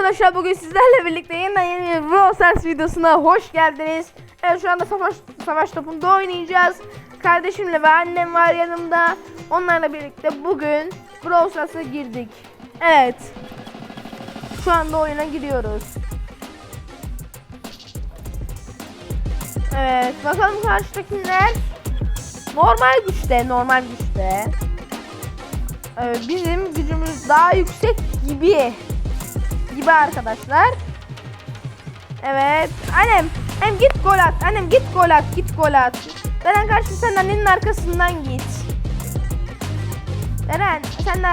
arkadaşlar bugün sizlerle birlikte yeniden yeni bir Brawl Stars videosuna hoş geldiniz. Evet şu anda savaş, savaş topunda oynayacağız. Kardeşimle ve annem var yanımda. Onlarla birlikte bugün Brawl Stars'a girdik. Evet. Şu anda oyuna giriyoruz. Evet bakalım karşıdakiler normal güçte normal güçte. Ee, bizim gücümüz daha yüksek gibi gibi arkadaşlar. Evet. Annem, annem git gol at. Annem git gol at. Git gol at. Deren karşı sen annenin arkasından git. Deren sen de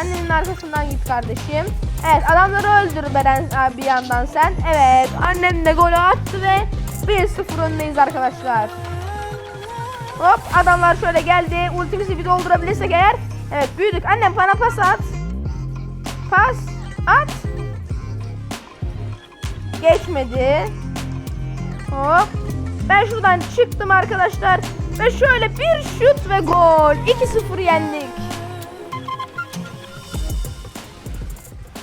annenin arkasından git kardeşim. Evet adamları öldür Beren bir yandan sen. Evet annem de golü attı ve 1-0 öndeyiz arkadaşlar. Hop adamlar şöyle geldi. Ultimizi bir doldurabilirsek eğer. Evet büyüdük. Annem bana pas at. Pas at. Geçmedi. Hop. Ben şuradan çıktım arkadaşlar. Ve şöyle bir şut ve gol. 2-0 yendik.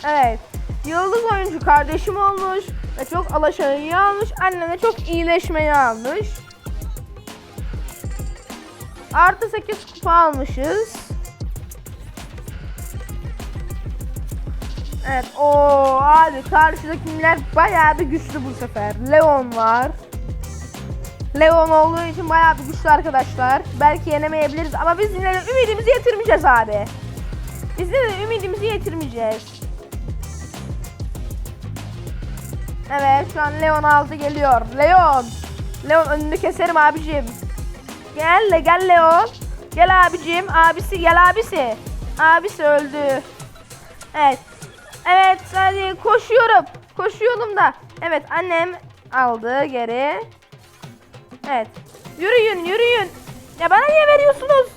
Evet. Yıldız oyuncu kardeşim olmuş. Ve çok alaşağıyı almış. Anneme çok iyileşmeyi almış. Artı 8 kupa almışız. Evet o abi karşıdakiler bayağı bir güçlü bu sefer. Leon var. Leon olduğu için bayağı bir güçlü arkadaşlar. Belki yenemeyebiliriz ama biz yine de ümidimizi yitirmeyeceğiz abi. Biz yine de ümidimizi yitirmeyeceğiz. Evet şu an Leon aldı geliyor. Leon. Leon önünü keserim abicim. Gel gel Leon. Gel abicim. Abisi gel abisi. Abisi öldü. Evet. Evet hadi koşuyorum. Koşuyorum da. Evet annem aldı geri. Evet. Yürüyün yürüyün. Ya bana niye veriyorsunuz?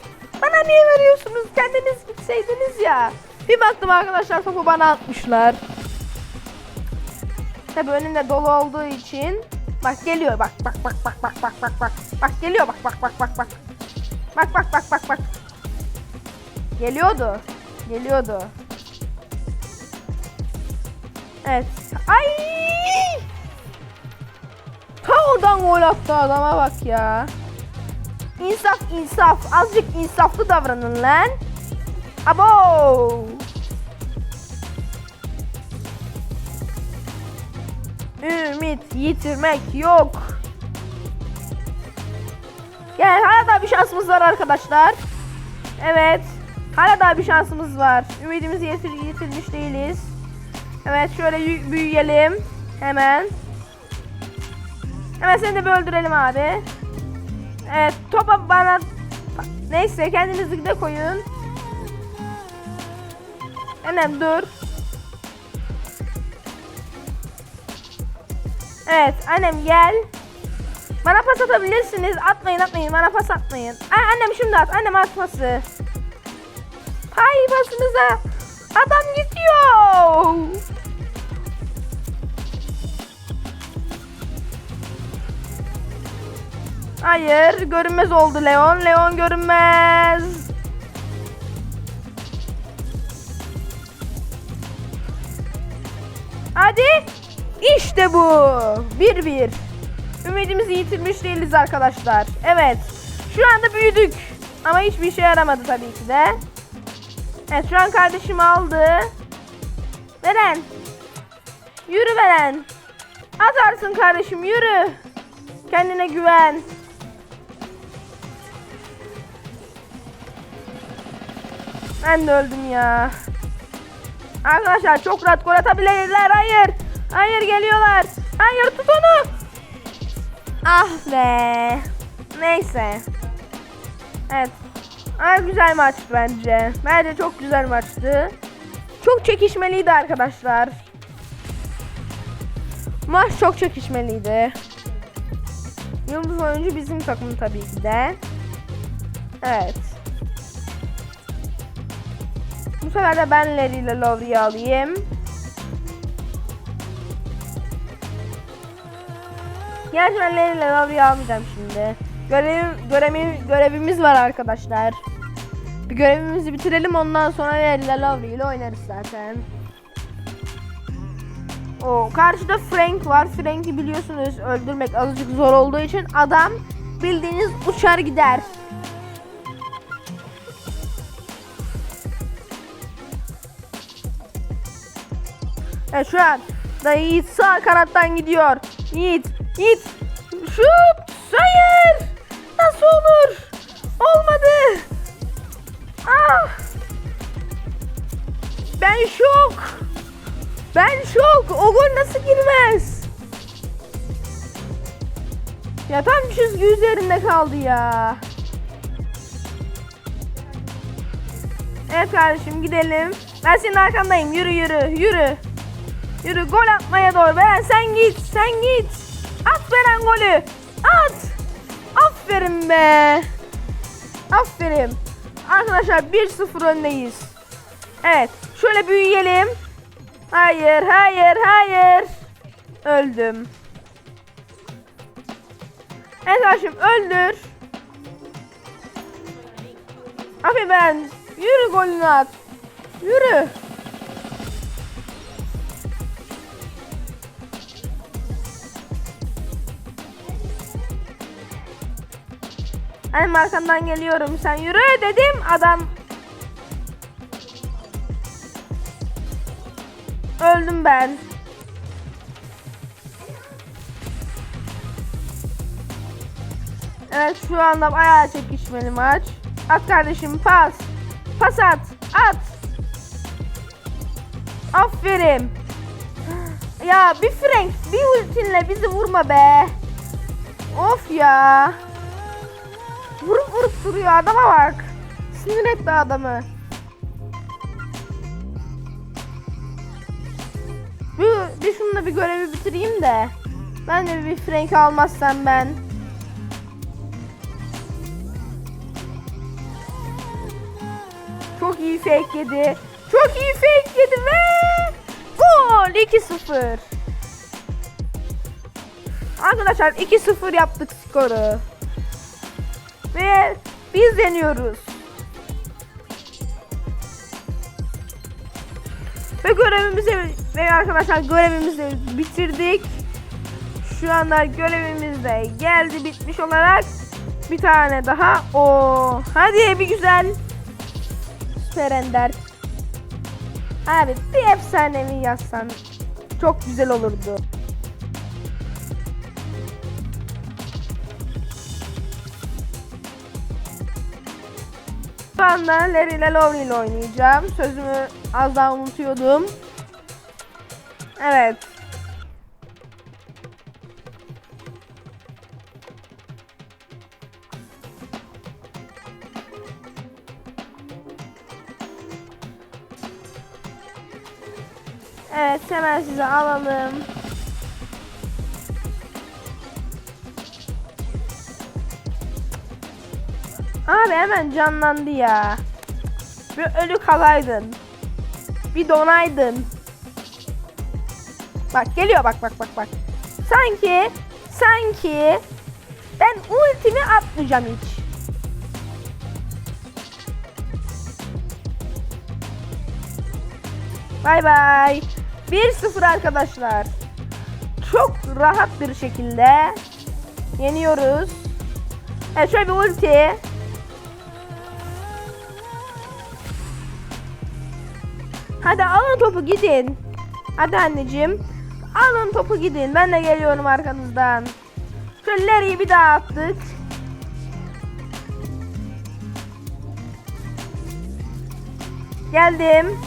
Bana niye veriyorsunuz? Kendiniz gitseydiniz ya. Bir baktım arkadaşlar topu bana atmışlar. Tabii önümde dolu olduğu için. Bak geliyor bak bak bak bak bak bak bak bak. Bak geliyor bak bak bak bak bak. Bak bak bak bak bak. Geliyordu. Geliyordu. Evet. Ay! Ta oradan gol attı adama bak ya. İnsaf insaf. Azıcık insaflı davranın lan. Abo! Ümit yitirmek yok. Yani hala daha bir şansımız var arkadaşlar. Evet. Hala daha bir şansımız var. Ümidimizi yitir yitirmiş değiliz. Evet şöyle büyüyelim. Hemen. Hemen seni de bir öldürelim abi. Evet topa bana... Neyse kendinizi de koyun. Hemen dur. Evet annem gel. Bana pas atabilirsiniz. Atmayın atmayın bana pas atmayın. Ay, annem şimdi at. Annem atması. Hay pasınıza. Adam gidiyor. Hayır görünmez oldu Leon. Leon görünmez. Hadi. İşte bu. 1-1. Ümidimizi yitirmiş değiliz arkadaşlar. Evet. Şu anda büyüdük. Ama hiçbir işe yaramadı tabii ki de. Evet şu an kardeşim aldı. Beren. Yürü Beren. Atarsın kardeşim yürü. Kendine güven. Ben de öldüm ya. Arkadaşlar çok rahat gol atabilirler. Hayır. Hayır geliyorlar. Hayır tut onu. Ah be. Neyse. Evet. Aa, güzel maç bence. Bence çok güzel maçtı. Çok çekişmeliydi arkadaşlar. Maç çok çekişmeliydi. Yıldız oyuncu bizim takım tabii ki de. Evet. Bu sefer de ben Larry ile Lowry'i alayım. Gerçi ben Larry ile Lowry'i almayacağım şimdi. Görev, görevi, görevimiz var arkadaşlar. Bir görevimizi bitirelim ondan sonra Larry ile Lowry ile oynarız zaten. O karşıda Frank var. Frank'i biliyorsunuz öldürmek azıcık zor olduğu için adam bildiğiniz uçar gider. Evet şu an da Yiğit sağ kanattan gidiyor. Yiğit, Yiğit. Şut! Hayır! Nasıl olur? Olmadı. Ah! Ben şok. Ben şok. O gol nasıl girmez? Ya tam çizgi üzerinde kaldı ya. Evet kardeşim gidelim. Ben senin arkandayım. Yürü yürü yürü. Yürü gol atmaya doğru. Beren sen git. Sen git. At Beren golü. At. Aferin be. Aferin. Arkadaşlar 1-0 öndeyiz. Evet. Şöyle büyüyelim. Hayır, hayır, hayır. Öldüm. Evet arkadaşım öldür. Aferin ben. Yürü golünü at. Yürü. Benim arkamdan geliyorum. Sen yürü dedim. Adam Öldüm ben. Evet şu anda bayağı çekişmeli maç. At kardeşim pas. Pas at. At. Aferin. Ya bir Frank bir ultinle bizi vurma be. Of ya. Vurup vurup duruyor adama bak. Sinir etti adamı. Bir, bir şununla bir görevi bitireyim de. Ben de bir Frank almazsam ben. Çok iyi fake yedi. Çok iyi fake yedi ve gol 2-0. Arkadaşlar 2-0 yaptık skoru. Ve biz yeniyoruz. Ve görevimizi ve arkadaşlar görevimizi bitirdik. Şu anda görevimiz de geldi bitmiş olarak. Bir tane daha. O hadi bir güzel. Süper Ender. Abi bir efsanevi yazsan çok güzel olurdu. Anda Larry ile ile oynayacağım. Sözümü az daha unutuyordum. Evet. Evet hemen size alalım. Abi hemen canlandı ya. Bir ölü kalaydın. Bir donaydın. Bak geliyor bak bak bak bak. Sanki sanki ben ultimi atmayacağım hiç. Bay bay. 1-0 arkadaşlar. Çok rahat bir şekilde yeniyoruz. Evet şöyle bir ulti. Hadi alın topu gidin. Hadi anneciğim. Alın topu gidin. Ben de geliyorum arkanızdan. Şöyle bir daha attık. Geldim.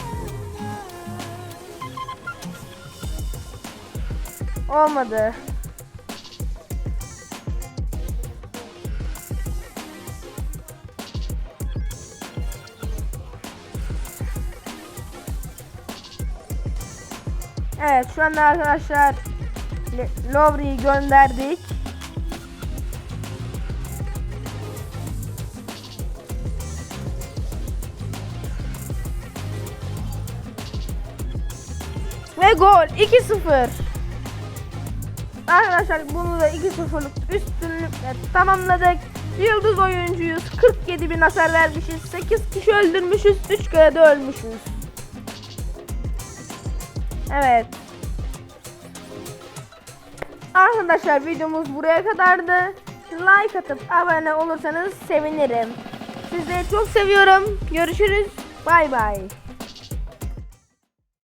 Olmadı. Evet şu anda arkadaşlar Lowry'i gönderdik. Ve gol 2-0. Arkadaşlar bunu da 2-0'lık üstünlükle tamamladık. Yıldız oyuncuyuz. 47 bin hasar vermişiz. 8 kişi öldürmüşüz. 3 kere de ölmüşüz. Evet. Arkadaşlar videomuz buraya kadardı. Like atıp abone olursanız sevinirim. Sizleri çok seviyorum. Görüşürüz. Bay bay.